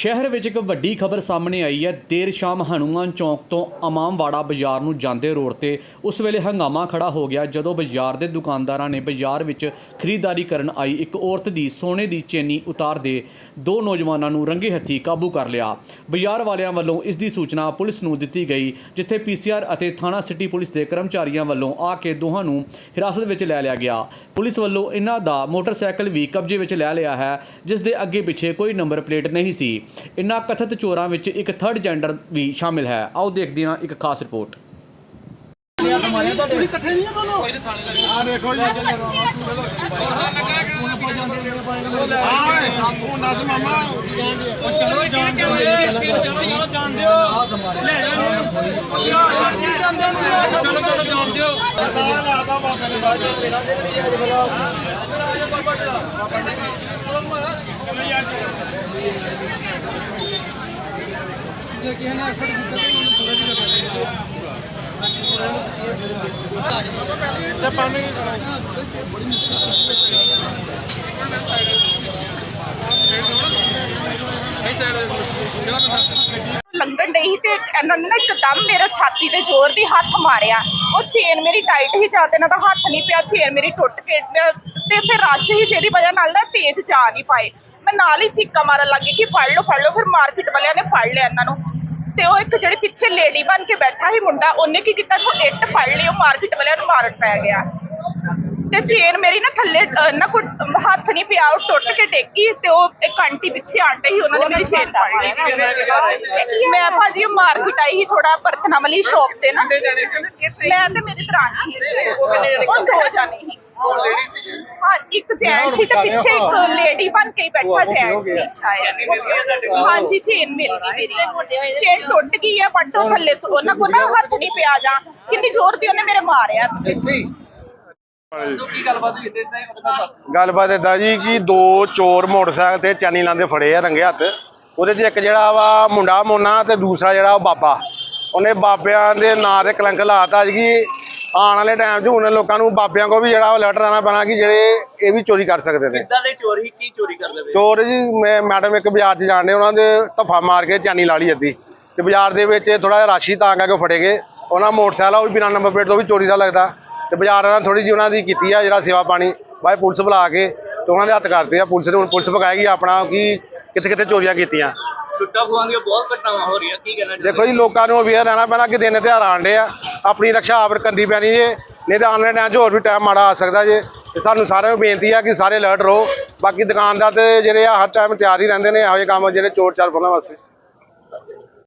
ਸ਼ਹਿਰ ਵਿੱਚ ਇੱਕ ਵੱਡੀ ਖਬਰ ਸਾਹਮਣੇ ਆਈ ਹੈ। ਦੇਰ ਸ਼ਾਮ ਹਨੂਮਾਨ ਚੌਂਕ ਤੋਂ ਅਮਾਮਵਾੜਾ ਬਾਜ਼ਾਰ ਨੂੰ ਜਾਂਦੇ ਰੋਡ ਤੇ ਉਸ ਵੇਲੇ ਹੰਗਾਮਾ ਖੜਾ ਹੋ ਗਿਆ, ਜਦੋਂ ਬਾਜ਼ਾਰ ਦੇ ਦੁਕਾਨਦਾਰਾਂ ਨੇ ਬਾਜ਼ਾਰ ਵਿੱਚ ਖਰੀਦਦਾਰੀ ਕਰਨ ਆਈ। ਇੱਕ ਔਰਤ ਦੀ ਸੋਨੇ ਦੀ ਚੇਨੀ ਉਤਾਰ ਦੇ ਦੋ ਨੌਜਵਾਨਾਂ ਨੂੰ ਰੰਗੇ ਹੱਥੀ ਕਾਬੂ ਕਰ ਲਿਆ। ਬਾਜ਼ਾਰ ਵਾਲਿਆਂ ਵੱਲੋਂ ਇਸ ਦੀ ਸੂਚਨਾ ਪੁਲਿਸ ਨੂੰ ਦਿੱਤੀ ਗਈ, ਜਿੱਥੇ ਪੀਸੀਆਰ ਅਤੇ ਥਾਣਾ ਸਿਟੀ ਪੁਲਿਸ ਦੇ ਕਰਮਚਾਰੀਆਂ ਵੱਲੋਂ ਆ ਕੇ ਦੋਹਾਂ ਨੂੰ ਹਿਰਾਸਤ ਵਿੱਚ ਲੈ ਲਿਆ ਗਿਆ। ਪੁਲਿਸ ਵੱਲੋਂ ਇਹਨਾਂ ਦਾ ਮੋਟਰਸਾਈਕਲ ਵੀ ਕਬਜ਼ੇ ਵਿੱਚ ਲੈ ਲਿਆ ਹੈ, ਜਿਸ ਦੇ ਅੱਗੇ ਪਿੱਛੇ ਕੋਈ ਨੰਬਰ ਪਲੇਟ ਨਹੀਂ ਸੀ। ਇਨ੍ਹਾਂ ਕਥਿਤ ਚੋਰਾਂ ਵਿੱਚ ਇੱਕ ਥਰਡ ਜੈਂਡਰ ਵੀ ਸ਼ਾਮਿਲ ਹੈ। ਆਓ ਦੇਖਦੇ ਹਾਂ ਇੱਕ ਖਾਸ ਰਿਪੋਰਟ ਇਕੱਠੇ ਨਹੀਂ ਆ ਦੋਨੋਂ? ਆ ਦੇਖੋ ਜੀ। ਉਹ ਨਸ ਮਾਮਾ। ਚਲੋ ਜਾਣਦੇ ਚਲੋ ਚਲੋ ਜਾਣਦੇ ਹੋ ਲੈ ਚਲੋ ਚਲੋ ਜਾਣਦੇ ਹੋ। ਪਤਾ ਲਾਦਾ ਬਾਬੇ ਨੇ ਬਾਅਦ ਜੇ ਕਿਸੇ ਨੇ ਐਫਰਟ ਕੀਤਾ ਤਾਂ ਉਹਨੂੰ ਪੂਰਾ ਵੀ ਕਰਨਾ ਤੇ ਪਾਣੀ ਲੰਘਣ ਡਈ ਸੀ ਤੇ ਇਹਨਾਂ ਨੇ ਨਾ ਇੱਕਦਮ ਮੇਰੇ ਛਾਤੀ ਤੇ ਜ਼ੋਰ ਦੀ ਹੱਥ ਮਾਰਿਆ। ਉਹ ਚੇਨ ਮੇਰੀ ਟਾਈਟ ਹੀ ਜਾਂਦੇ ਨਾ ਤਾਂ ਹੱਥ ਨਹੀਂ ਪਿਆ ਚੇਨ ਮੇਰੀ ਟੁੱਟ ਕੇ ਤੇ ਫਿਰ ਰਸ਼ ਹੀ ਜਿਹਦੀ ਵਜ੍ਹਾ ਨਾਲ ਨਾ ਤੇਜ਼ ਜਾ ਨਹੀਂ ਪਾਏ। ਮੈਂ ਨਾਲ ਹੀ ਚੀਕਾਂ ਮਾਰਨ ਲੱਗੀ ਕਿ ਫੜ ਲਓ ਫੜ ਲਓ, ਫਿਰ ਮਾਰਕੀਟ ਵਾਲਿਆਂ ਨੇ ਫੜ ਲਿਆ ਇਹਨਾਂ ਨੂੰ। ਤੇ ਉਹ ਇੱਕ ਜਿਹੜੇ ਪਿੱਛੇ ਲੇਡੀ ਬਣ ਕੇ ਬੈਠਾ ਸੀ ਮੁੰਡਾ, ਉਹਨੇ ਕੀ ਕੀਤਾ? ਤੋਂ ਇੱਟ ਫੜ ਲਈ, ਉਹ ਮਾਰਕੀਟ ਵਾਲਿਆਂ ਨੂੰ ਮਾਰਨ ਪੈ ਗਿਆ। ਤੇ ਚੇਨ ਮੇਰੀ ਨਾ ਥੱਲੇ ਨਾ ਕੋਈ ਹੱਥ ਨਹੀਂ ਪਿਆ, ਉਹ ਟੁੱਟ ਕੇ ਡੇਗੀ ਤੇ ਉਹ ਇੱਕ ਆਂਟੀ ਪਿੱਛੇ ਆਂਟੇ ਸੀ, ਉਹਨਾਂ ਨੇ ਮੇਰੀ ਚੇਨ ਫੜ ਲਈ। ਮੈਂ ਭਾਜੀ ਉਹ ਮਾਰਕੀਟ ਆਈ ਸੀ ਥੋੜਾ ਬਰਤਨਾਂ ਵਾਲੀ ਸ਼ੌਪ ਤੇ ਨਾ। ਮੈਂ ਤੇ ਮੇਰੇ ਦਰਾਣੀ ਉਹ ਦੋ ਜਾਣੇ ਸੀ। ਹਾਂ। ਇੱਕ ਜੈਂਟ ਸੀ ਤੇ ਪਿੱਛੇ ਇੱਕ ਲੇਡੀ ਬਣ ਕੇ ਹੀ ਬੈਠਾ ਜੈਂਟ ਸੀ ਹਾਂਜੀ ਚੇਨ ਮਿਲ ਗਈ ਮੇਰੀ। ਚੇਨ ਟੁੱਟ ਗਈ ਹੈ ਉਹ ਥੱਲੇ ਸੋ- ਉਹਨਾਂ ਕੋ ਨਾ ਹੱਥ ਨਹੀਂ ਪਿਆ ਜਾ। ਕਿੰਨੀ ਜ਼ੋਰ ਦੀ ਉਹਨੇ ਮੇਰੇ ਮਾਰਿਆ। ਗੱਲਬਾਤ ਏਦਾਂ ਜੀ ਕਿ ਦੋ ਚੋਰ ਮੋਟਰਸਾਈਕਲ ਤੇ ਚੈਨੀ ਲਾਉਂਦੇ ਫੜੇ ਆ ਰੰਗੇ ਹੱਥ। ਉਹਦੇ 'ਚ ਇੱਕ ਜਿਹੜਾ ਵਾ ਮੁੰਡਾ ਮੋਨਾ ਤੇ ਦੂਸਰਾ ਜਿਹੜਾ ਉਹ ਬਾਬਾ। ਉਹਨੇ ਬਾਬਿਆਂ ਦੇ ਨਾਂ ਤੇ ਕਲੰਕ ਲਾਤਾ ਜੀ ਕਿ ਆਉਣ ਵਾਲੇ ਟਾਈਮ 'ਚ ਹੁਣ ਲੋਕਾਂ ਨੂੰ ਬਾਬਿਆਂ ਕੋ ਵੀ ਜਿਹੜਾ ਅਲਰਟ ਰਹਿਣਾ ਪੈਣਾ ਕਿ ਜਿਹੜੇ ਇਹ ਵੀ ਚੋਰੀ ਕਰ ਸਕਦੇ ਨੇ। ਕਿੱਦਾਂ ਦੇ ਚੋਰੀ ਕੀ ਚੋਰੀ ਕਰਦੇ ਪਏ ਚੋਰ ਜੀ ਮੈਂ ਮੈਡਮ ਇੱਕ ਬਾਜ਼ਾਰ 'ਚ ਜਾਣਦੇ ਉਹਨਾਂ ਦੇ ਧੱਫਾ ਮਾਰ ਕੇ ਚੈਨੀ ਲਾ ਲਈ ਅੱਧੀ। ਤੇ ਬਾਜ਼ਾਰ ਦੇ ਵਿੱਚ ਥੋੜਾ ਜਿਹਾ ਰਾਸ਼ੀ ਤਾਂ ਕਰਕੇ ਉਹ ਫੜੇ ਗਏ। ਉਹਨਾਂ ਮੋਟਰਸਾਈਕਲ ਆ ਉਹ ਵੀ ਬਿਨਾਂ ਨੰਬਰ ਪਲੇਟ ਤੋਂ ਵੀ ਚੋਰੀ ਦਾ ਲੱਗਦਾ। ਤੇ ਬਾਜ਼ਾਰ ਨਾਲ ਥੋੜੀ ਜਿਹੀ ਉਹਨਾਂ ਦੀ ਕੀਤੀ ਆ ਜਿਹੜਾ ਸੇਵਾ ਪਾਣੀ। ਬਾਈ ਪੁਲਿਸ ਬੁਲਾ ਕੇ ਤੇ ਉਹਨਾਂ ਦੇ ਹੱਥ ਕਰਦੇ ਆ। ਪੁਲਿਸ ਨੇ ਹੁਣ ਪੁਲਿਸ ਪਕਾਏਗੀ ਆਪਣਾ ਕਿ ਕਿੱਥੇ ਕਿੱਥੇ ਚੋਰੀਆਂ ਕੀਤੀਆਂ। ਲੁੱਟਾਂ ਖੋਹਾਂ ਦੀਆਂ ਬਹੁਤ ਘਟਨਾਵਾਂ ਹੋ ਰਹੀਆਂ ਕੀ ਕਹਿਣਾ ਦੇਖੋ ਜੀ ਲੋਕਾਂ ਨੂੰ ਅਵੇਅਰ ਰਹਿਣਾ ਪੈਣਾ ਕਿ ਦਿਨ ਤਿਉਹਾਰ ਆਂਡੇ ਆ। ਆਪਣੀ ਰੱਖਿਆ ਆਪ ਕਰਨੀ ਪੈਣੀ ਜੇ, ਨਹੀਂ ਤਾਂ ਆਉਣ ਵਾਲੇ ਟਾਈਮ 'ਚ ਹੋਰ ਵੀ ਟਾਈਮ ਮਾੜਾ ਆ ਸਕਦਾ ਜੇ। ਤੇ ਸਾਨੂੰ ਸਾਰਿਆਂ ਨੂੰ ਬੇਨਤੀ ਆ ਕਿ ਸਾਰੇ ਅਲਰਟ ਰਹੋ। ਬਾਕੀ ਦੁਕਾਨਦਾਰ ਤੇ ਜਿਹੜੇ ਆ ਹਰ ਟਾਈਮ ਤਿਆਰ ਹੀ ਰਹਿੰਦੇ ਨੇ, ਇਹੋ ਜਿਹੇ ਕੰਮ ਜਿਹੜੇ ਚੋਰ ਚਾਰ ਫੜਨ ਵਾਸਤੇ।